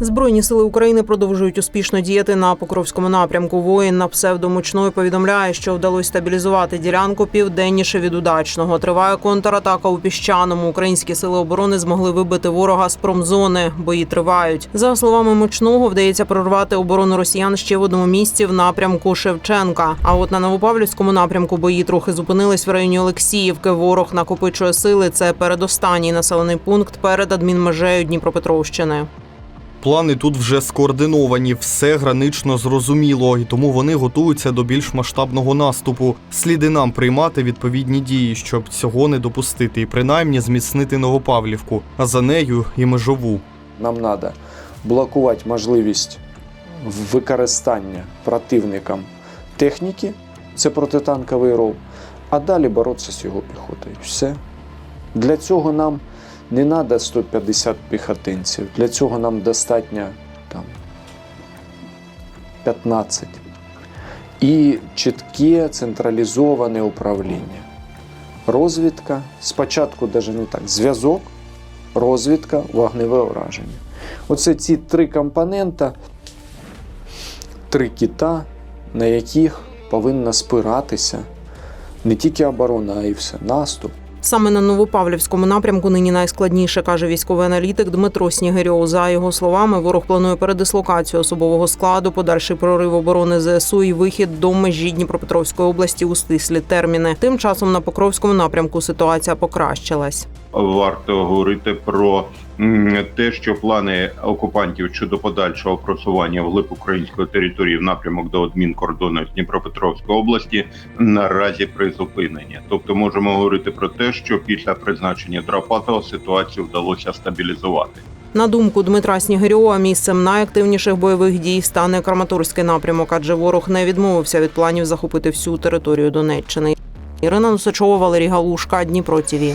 Збройні сили України продовжують успішно діяти на Покровському напрямку. Воїн на псевдомучної повідомляє, що вдалося стабілізувати ділянку південніше від удачного. Триває контратака у піщаному. Українські сили оборони змогли вибити ворога з промзони. Бої тривають. За словами мучного, вдається прорвати оборону росіян ще в одному місці в напрямку Шевченка. А от на Новопавлівському напрямку бої трохи зупинились в районі Олексіївки. Ворог накопичує сили. Це передостанній населений пункт перед адмінмежею Дніпропетровщини. Плани тут вже скоординовані, все гранично зрозуміло, і тому вони готуються до більш масштабного наступу. Сліди нам приймати відповідні дії, щоб цього не допустити, і принаймні зміцнити Новопавлівку, а за нею і межову. Нам треба блокувати можливість використання противникам техніки, це протитанковий ров, а далі боротися з його піхотою. Все. Для цього нам не треба 150 піхотинців, для цього нам достатньо там, 15. І чітке централізоване управління. Розвідка, спочатку навіть не так, зв'язок, розвідка, вогневе ураження. Оце ці три компонента, три кита, на яких повинна спиратися не тільки оборона, а й все, наступ. Саме на Новопавлівському напрямку нині найскладніше, каже військовий аналітик Дмитро Снігирьов. За його словами, ворог планує передислокацію особового складу, подальший прорив оборони ЗСУ і вихід до межі Дніпропетровської області у стислі терміни. Тим часом на Покровському напрямку ситуація покращилась. варто говорити про те, що плани окупантів щодо подальшого просування вглиб української території в напрямок до адмінкордону з Дніпропетровської області наразі призупинені. Тобто, можемо говорити про те, що після призначення Драпатова ситуацію вдалося стабілізувати. На думку Дмитра Снігирьова, місцем найактивніших бойових дій стане Краматорський напрямок, адже ворог не відмовився від планів захопити всю територію Донеччини. Ірина Носачова, Валерій Галушка, Дніпро ТІВІ.